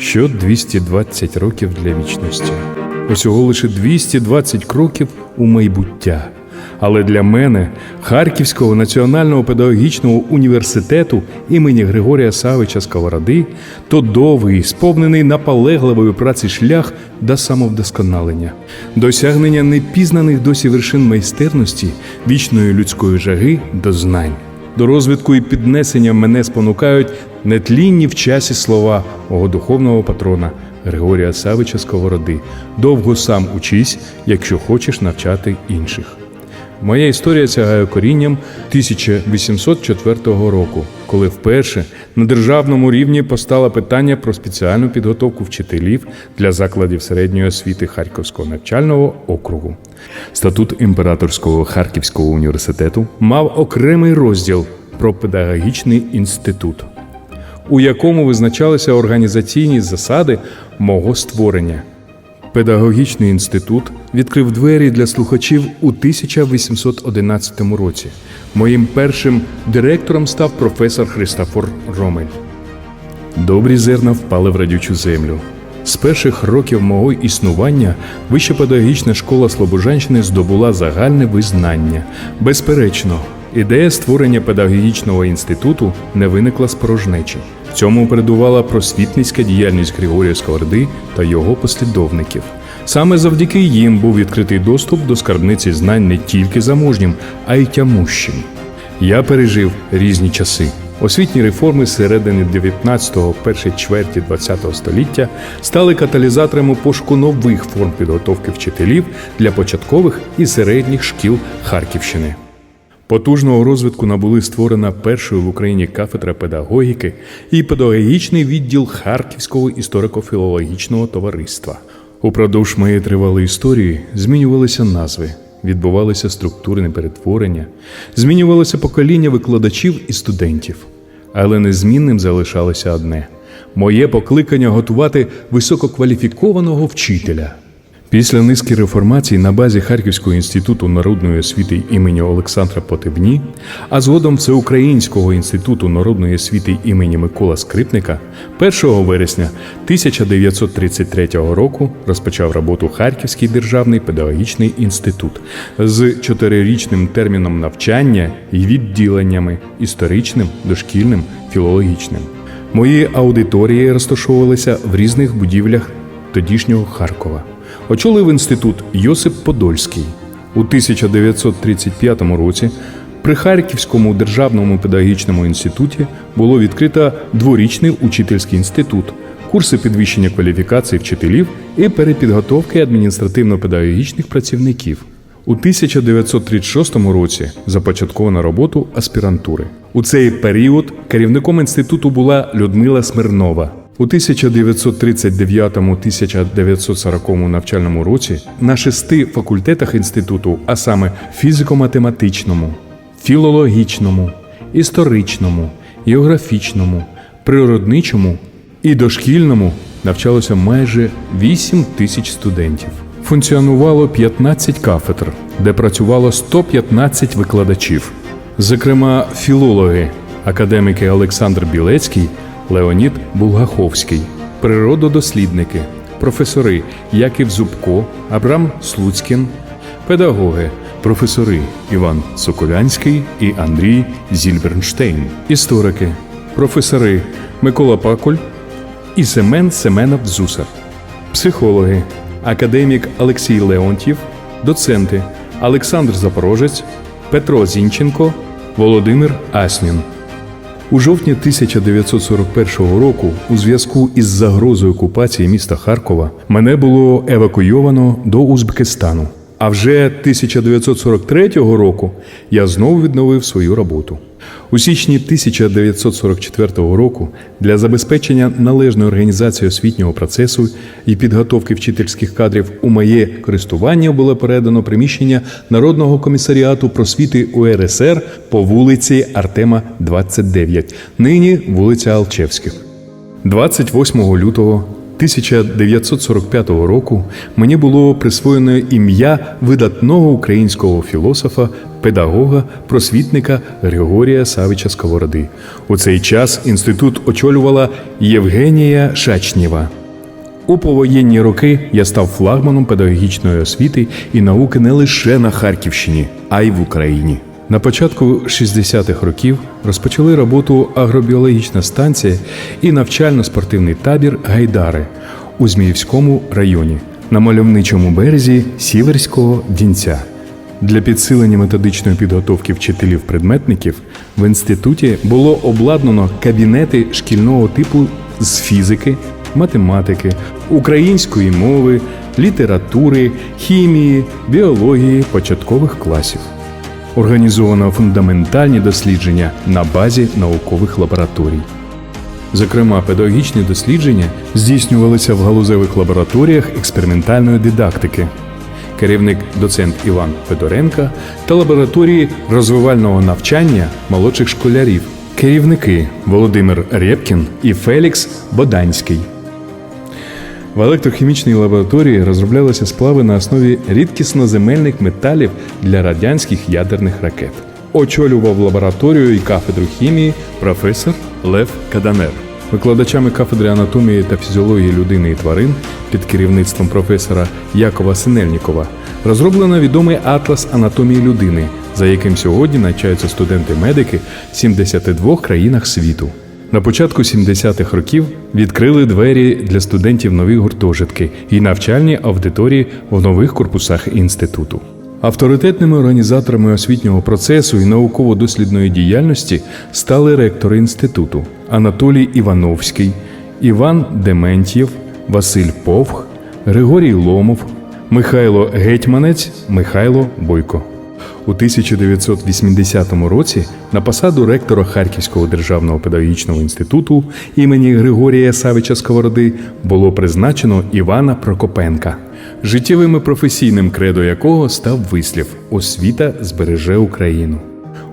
Що 220 років для вічності? Усього лише 220 кроків у майбуття. Але для мене Харківського національного педагогічного університету імені Григорія Савича Сковороди то довгий, сповнений наполегливої праці шлях до самовдосконалення, досягнення непізнаних досі вершин майстерності, вічної людської жаги до знань. До розвитку і піднесення мене спонукають нетлінні в часі слова мого духовного патрона Григорія Савича Сковороди. Довго сам учись, якщо хочеш навчати інших. Моя історія сягає корінням 1804 року, коли вперше на державному рівні постало питання про спеціальну підготовку вчителів для закладів середньої освіти Харківського навчального округу. Статут імператорського Харківського університету мав окремий розділ про педагогічний інститут, у якому визначалися організаційні засади мого створення. Педагогічний інститут відкрив двері для слухачів у 1811 році. Моїм першим директором став професор Христофор Ромель. Добрі зерна впали в радючу землю. З перших років мого існування Вища педагогічна школа Слобожанщини здобула загальне визнання. Безперечно, ідея створення педагогічного інституту не виникла з порожнечі. Цьому передувала просвітницька діяльність Григорія Сковороди та його послідовників. Саме завдяки їм був відкритий доступ до скарбниці знань не тільки заможнім, а й тямущим. Я пережив різні часи. Освітні реформи середини 19-го, першої чверті 20-го століття стали каталізаторами пошуку нових форм підготовки вчителів для початкових і середніх шкіл Харківщини. Потужного розвитку набули створена першою в Україні кафедра педагогіки і педагогічний відділ Харківського історико-філологічного товариства. Упродовж моєї тривалої історії змінювалися назви, відбувалися структурні перетворення, змінювалося покоління викладачів і студентів. Але незмінним залишалося одне моє покликання готувати висококваліфікованого вчителя. Після низки реформацій на базі Харківського інституту народної освіти імені Олександра Потебні, а згодом Всеукраїнського інституту народної освіти імені Микола Скрипника, 1 вересня 1933 року розпочав роботу Харківський державний педагогічний інститут з чотирирічним терміном навчання і відділеннями історичним, дошкільним, філологічним. Мої аудиторії розташовувалися в різних будівлях тодішнього Харкова. Очолив інститут Йосип Подольський. У 1935 році при Харківському державному педагогічному інституті було відкрито дворічний учительський інститут, курси підвищення кваліфікації вчителів і перепідготовки адміністративно-педагогічних працівників. У 1936 році започатковано роботу аспірантури. У цей період керівником інституту була Людмила Смирнова. У 1939-1940 навчальному році на шести факультетах інституту, а саме фізико-математичному, філологічному, історичному, географічному, природничому і дошкільному навчалося майже 8 тисяч студентів. Функціонувало 15 кафедр, де працювало 115 викладачів, зокрема, філологи, академіки Олександр Білецький, Леонід Булгаховський, природодослідники, професори Яків Зубко, Абрам Слуцькін, педагоги, професори Іван Соколянський і Андрій Зільбернштейн, історики, професори Микола Пакуль і Семен Семенов Зусар, психологи, академік Олексій Леонтьєв, доценти. Олександр Запорожець, Петро Зінченко, Володимир Аснін. У жовтні 1941 року, у зв'язку із загрозою окупації міста Харкова, мене було евакуйовано до Узбекистану. А вже 1943 року я знову відновив свою роботу. У січні 1944 року для забезпечення належної організації освітнього процесу і підготовки вчительських кадрів у моє користування було передано приміщення Народного комісаріату просвіти УРСР по вулиці Артема, 29, нині вулиця Алчевських. 28 лютого 1945 року мені було присвоєно ім'я видатного українського філософа педагога, просвітника Григорія Савича Сковороди. У цей час інститут очолювала Євгенія Шачнєва. У повоєнні роки я став флагманом педагогічної освіти і науки не лише на Харківщині, а й в Україні. На початку 60-х років розпочали роботу агробіологічна станція і навчально-спортивний табір Гайдари у Зміївському районі на мальовничому березі Сіверського Дінця. Для підсилення методичної підготовки вчителів-предметників в інституті було обладнано кабінети шкільного типу з фізики, математики, української мови, літератури, хімії, біології початкових класів. Організовано фундаментальні дослідження на базі наукових лабораторій. Зокрема, педагогічні дослідження здійснювалися в галузевих лабораторіях експериментальної дидактики. Керівник доцент Іван Федоренка та лабораторії розвивального навчання молодших школярів. Керівники Володимир Рєпкін і Фелікс Боданський. В електрохімічній лабораторії розроблялися сплави на основі рідкісноземельних металів для радянських ядерних ракет. Очолював лабораторію і кафедру хімії професор Лев Каданер. Викладачами кафедри анатомії та фізіології людини і тварин під керівництвом професора Якова Синельнікова розроблено відомий атлас анатомії людини, за яким сьогодні навчаються студенти-медики в 72 країнах світу. На початку 70-х років відкрили двері для студентів нові гуртожитки і навчальні аудиторії в нових корпусах інституту. Авторитетними організаторами освітнього процесу і науково-дослідної діяльності стали ректори інституту Анатолій Івановський, Іван Дементьєв, Василь Повх, Григорій Ломов, Михайло Гетьманець, Михайло Бойко. У 1980 році на посаду ректора Харківського державного педагогічного інституту імені Григорія Савича Сковороди було призначено Івана Прокопенка, життєвим і професійним кредо якого став вислів Освіта збереже Україну.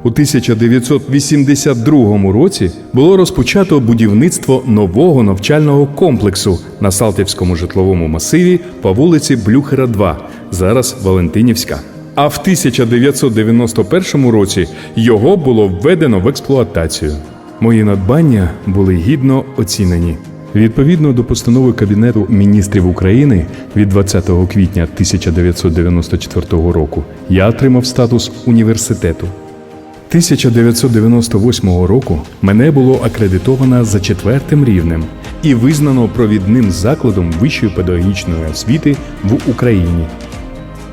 У 1982 році було розпочато будівництво нового навчального комплексу на Салтівському житловому масиві по вулиці Блюхера, 2, зараз Валентинівська. А в 1991 році його було введено в експлуатацію. Мої надбання були гідно оцінені. Відповідно до постанови Кабінету міністрів України від 20 квітня 1994 року я отримав статус університету. 1998 року мене було акредитовано за четвертим рівнем і визнано провідним закладом вищої педагогічної освіти в Україні.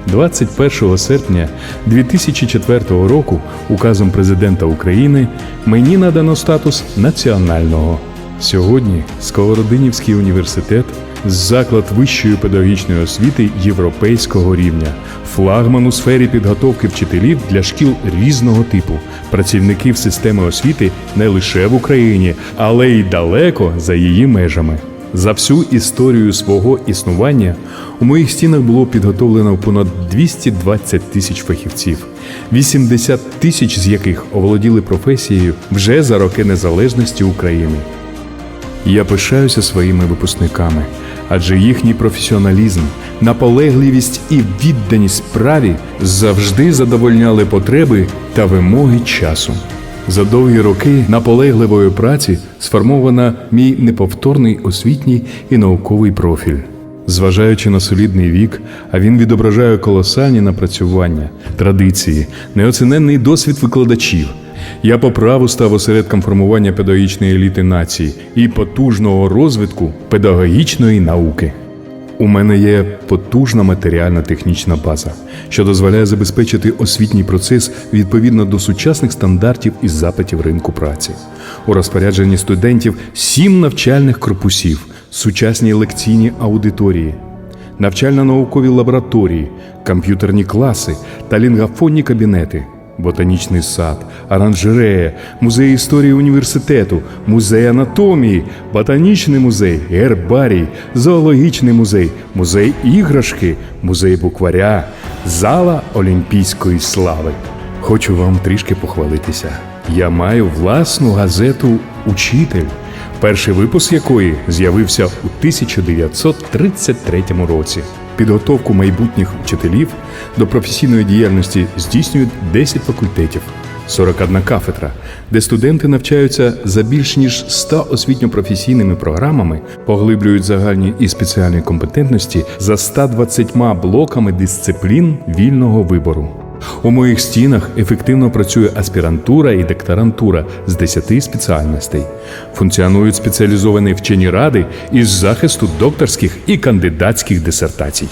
21 серпня 2004 року указом президента України мені надано статус національного. Сьогодні Сковородинівський університет заклад вищої педагогічної освіти європейського рівня, флагман у сфері підготовки вчителів для шкіл різного типу, працівників системи освіти не лише в Україні, але й далеко за її межами. За всю історію свого існування у моїх стінах було підготовлено понад 220 тисяч фахівців, 80 тисяч з яких оволоділи професією вже за роки незалежності України. Я пишаюся своїми випускниками, адже їхній професіоналізм, наполегливість і відданість справі завжди задовольняли потреби та вимоги часу. За довгі роки наполегливої праці сформована мій неповторний освітній і науковий профіль. Зважаючи на солідний вік, а він відображає колосальні напрацювання, традиції, неоціненний досвід викладачів. Я по праву став осередком формування педагогічної еліти нації і потужного розвитку педагогічної науки. У мене є потужна матеріальна технічна база, що дозволяє забезпечити освітній процес відповідно до сучасних стандартів і запитів ринку праці. У розпорядженні студентів сім навчальних корпусів, сучасні лекційні аудиторії, навчально-наукові лабораторії, комп'ютерні класи та лінгафонні кабінети. Ботанічний сад, оранжерея, музей історії університету, музей анатомії, ботанічний музей, гербарій, зоологічний музей, музей іграшки, музей букваря, зала Олімпійської слави. Хочу вам трішки похвалитися. Я маю власну газету Учитель, перший випуск якої з'явився у 1933 році. Підготовку майбутніх вчителів до професійної діяльності здійснюють 10 факультетів, 41 кафедра, де студенти навчаються за більш ніж 100 освітньо-професійними програмами, поглиблюють загальні і спеціальні компетентності за 120 блоками дисциплін вільного вибору. У моїх стінах ефективно працює аспірантура і докторантура з 10 спеціальностей. Функціонують спеціалізовані вчені ради із захисту докторських і кандидатських дисертацій.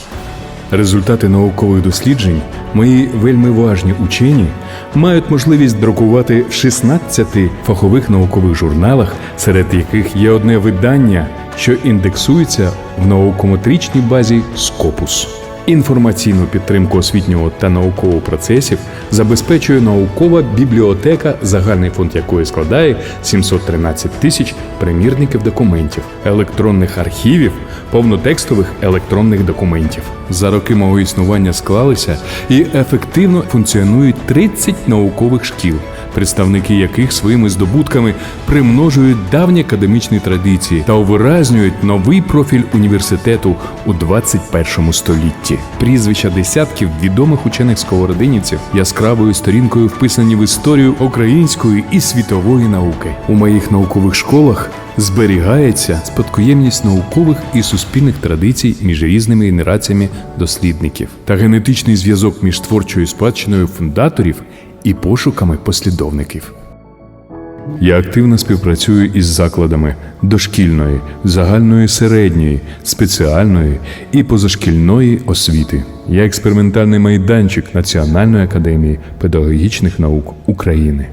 Результати наукових досліджень мої вельми важні учені мають можливість друкувати в 16 фахових наукових журналах, серед яких є одне видання, що індексується в наукометричній базі Scopus. Інформаційну підтримку освітнього та наукового процесів забезпечує наукова бібліотека, загальний фонд якої складає 713 тисяч примірників документів, електронних архівів, повнотекстових електронних документів. За роки мого існування склалися і ефективно функціонують 30 наукових шкіл, представники яких своїми здобутками примножують давні академічні традиції та увиразнюють новий профіль університету у 21 столітті. Прізвища десятків відомих учених сковородинівців яскравою сторінкою вписані в історію української і світової науки. У моїх наукових школах зберігається спадкоємність наукових і суспільних традицій між різними генераціями дослідників та генетичний зв'язок між творчою спадщиною фундаторів і пошуками послідовників. Я активно співпрацюю із закладами дошкільної, загальної середньої, спеціальної і позашкільної освіти. Я експериментальний майданчик Національної академії педагогічних наук України.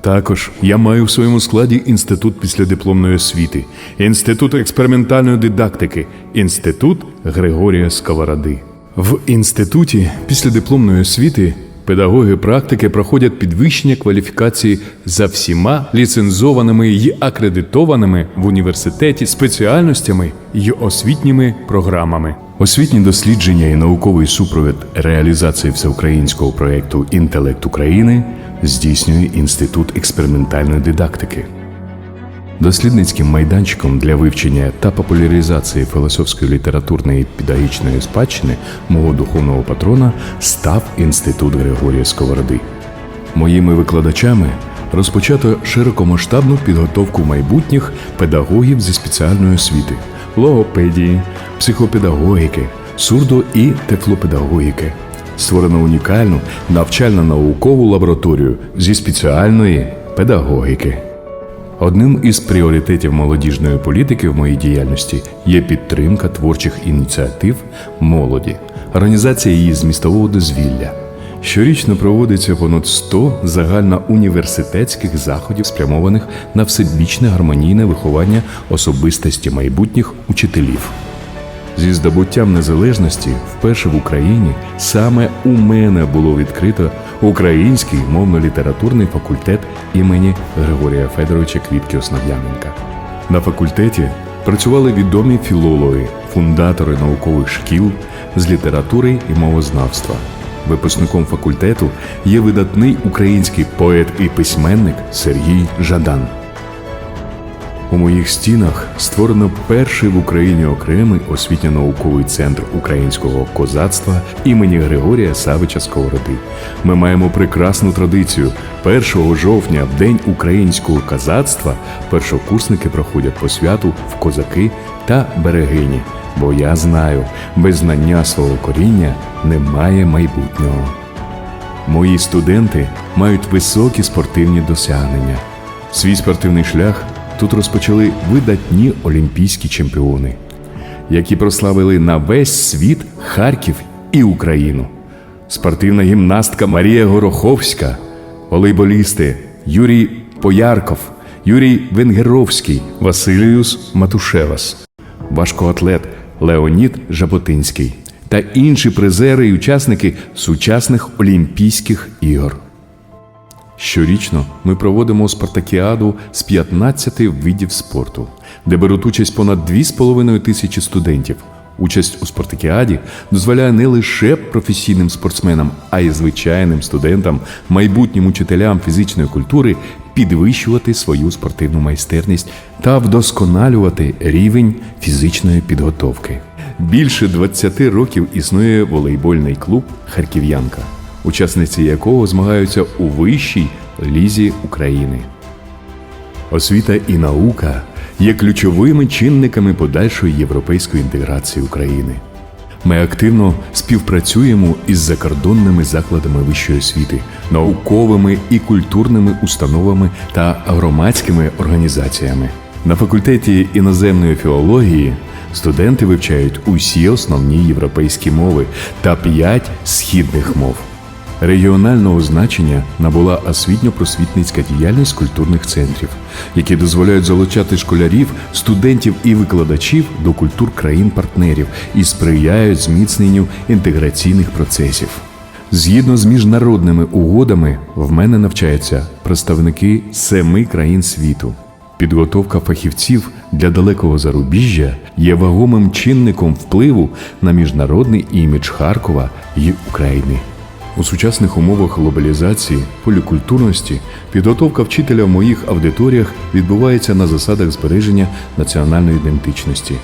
Також я маю в своєму складі інститут післядипломної освіти, інститут експериментальної дидактики, інститут Григорія Сковороди. В інституті післядипломної освіти педагоги практики проходять підвищення кваліфікації за всіма ліцензованими і акредитованими в університеті спеціальностями й освітніми програмами. Освітні дослідження і науковий супровід реалізації всеукраїнського проєкту Інтелект України здійснює Інститут експериментальної дидактики. Дослідницьким майданчиком для вивчення та популяризації філософської літературної педагогічної спадщини мого духовного патрона став Інститут Григорія Сковороди. Моїми викладачами розпочато широкомасштабну підготовку майбутніх педагогів зі спеціальної освіти, логопедії, психопедагогіки, сурдо і тефлопедагогіки. Створено унікальну навчально-наукову лабораторію зі спеціальної педагогіки. Одним із пріоритетів молодіжної політики в моїй діяльності є підтримка творчих ініціатив молоді, організація її змістового дозвілля. Щорічно проводиться понад 100 загальноуніверситетських заходів, спрямованих на всебічне гармонійне виховання особистості майбутніх учителів. Зі здобуттям незалежності вперше в Україні саме у мене було відкрито Український мовно-літературний факультет імені Григорія Федоровича Квітки Основ'яненка. На факультеті працювали відомі філологи, фундатори наукових шкіл з літератури і мовознавства. Випускником факультету є видатний український поет і письменник Сергій Жадан. У моїх стінах створено перший в Україні окремий освітньо-науковий центр українського козацтва імені Григорія Савича Сковороди. Ми маємо прекрасну традицію. 1 жовтня, в День українського козацтва, першокурсники проходять по святу в козаки та берегині. Бо я знаю, без знання свого коріння немає майбутнього. Мої студенти мають високі спортивні досягнення. Свій спортивний шлях тут розпочали видатні олімпійські чемпіони, які прославили на весь світ Харків і Україну. Спортивна гімнастка Марія Гороховська, волейболісти Юрій Поярков, Юрій Венгеровський, Василіус Матушевас, важкоатлет Леонід Жаботинський та інші призери і учасники сучасних Олімпійських ігор. Щорічно ми проводимо спартакіаду з 15 видів спорту, де беруть участь понад 2,5 тисячі студентів. Участь у спартакіаді дозволяє не лише професійним спортсменам, а й звичайним студентам, майбутнім учителям фізичної культури підвищувати свою спортивну майстерність та вдосконалювати рівень фізичної підготовки. Більше 20 років існує волейбольний клуб Харків'янка, учасниці якого змагаються у вищій лізі України. Освіта і наука є ключовими чинниками подальшої європейської інтеграції України. Ми активно співпрацюємо із закордонними закладами вищої освіти, науковими і культурними установами та громадськими організаціями. На факультеті іноземної філології студенти вивчають усі основні європейські мови та п'ять східних мов. Регіонального значення набула освітньо-просвітницька діяльність культурних центрів, які дозволяють залучати школярів, студентів і викладачів до культур країн-партнерів і сприяють зміцненню інтеграційних процесів. Згідно з міжнародними угодами, в мене навчаються представники семи країн світу. Підготовка фахівців для далекого зарубіжжя є вагомим чинником впливу на міжнародний імідж Харкова і України. У сучасних умовах глобалізації, полікультурності, підготовка вчителя в моїх аудиторіях відбувається на засадах збереження національної ідентичності,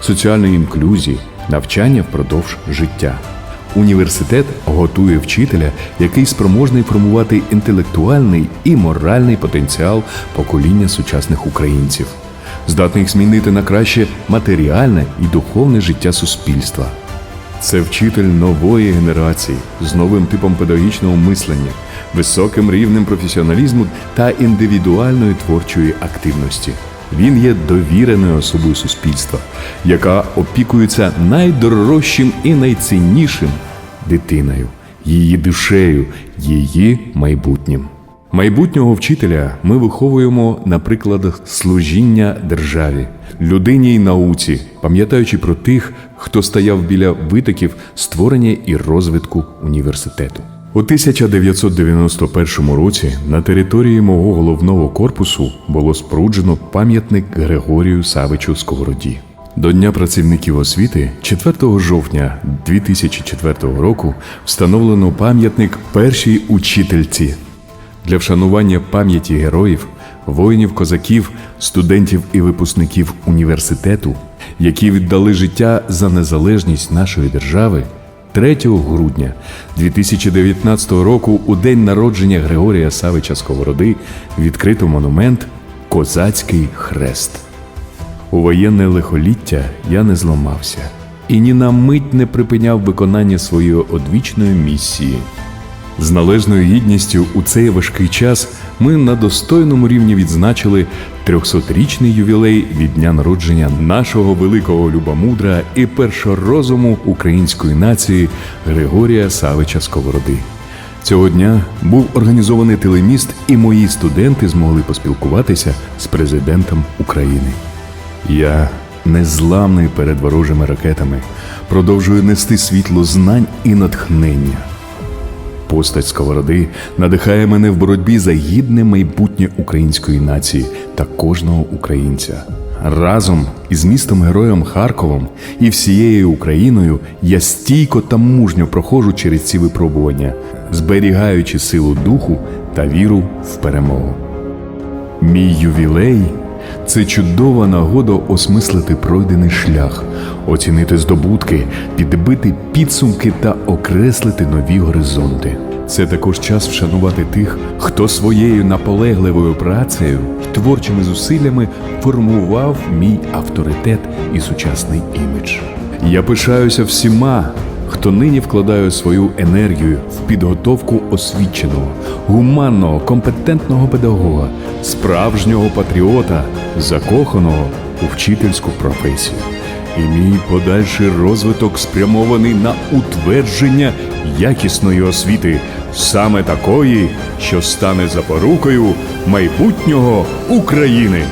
соціальної інклюзії, навчання впродовж життя. Університет готує вчителя, який спроможний формувати інтелектуальний і моральний потенціал покоління сучасних українців, здатний змінити на краще матеріальне і духовне життя суспільства. Це вчитель нової генерації з новим типом педагогічного мислення, високим рівнем професіоналізму та індивідуальної творчої активності. Він є довіреною особою суспільства, яка опікується найдорожчим і найціннішим дитиною, її душею, її майбутнім. Майбутнього вчителя ми виховуємо на прикладах служіння державі, людині й науці, пам'ятаючи про тих, хто стояв біля витоків створення і розвитку університету. У 1991 році на території мого головного корпусу було споруджено пам'ятник Григорію Савичу Сковороді. До Дня працівників освіти 4 жовтня 2004 року встановлено пам'ятник першій учительці для вшанування пам'яті героїв, воїнів, козаків, студентів і випускників університету, які віддали життя за незалежність нашої держави. 3 грудня 2019 року, у день народження Григорія Савича Сковороди, відкрито монумент Козацький хрест. У воєнне лихоліття я не зламався і ні на мить не припиняв виконання своєї одвічної місії. З належною гідністю у цей важкий час ми на достойному рівні відзначили 300-річний ювілей від дня народження нашого великого любомудра і першорозуму української нації Григорія Савича Сковороди. Цього дня був організований телеміст, і мої студенти змогли поспілкуватися з президентом України. Я незламний перед ворожими ракетами, продовжую нести світло знань і натхнення. Постать Сковороди надихає мене в боротьбі за гідне майбутнє української нації та кожного українця. Разом із містом героєм Харковом і всією Україною я стійко та мужньо проходжу через ці випробування, зберігаючи силу духу та віру в перемогу. Мій ювілей це чудова нагода осмислити пройдений шлях, оцінити здобутки, підбити підсумки та окреслити нові горизонти. Це також час вшанувати тих, хто своєю наполегливою працею, творчими зусиллями формував мій авторитет і сучасний імідж. Я пишаюся всіма, хто нині вкладає свою енергію в підготовку освіченого, гуманного, компетентного педагога, справжнього патріота, закоханого у вчительську професію. І мій подальший розвиток спрямований на утвердження якісної освіти, саме такої, що стане запорукою майбутнього України.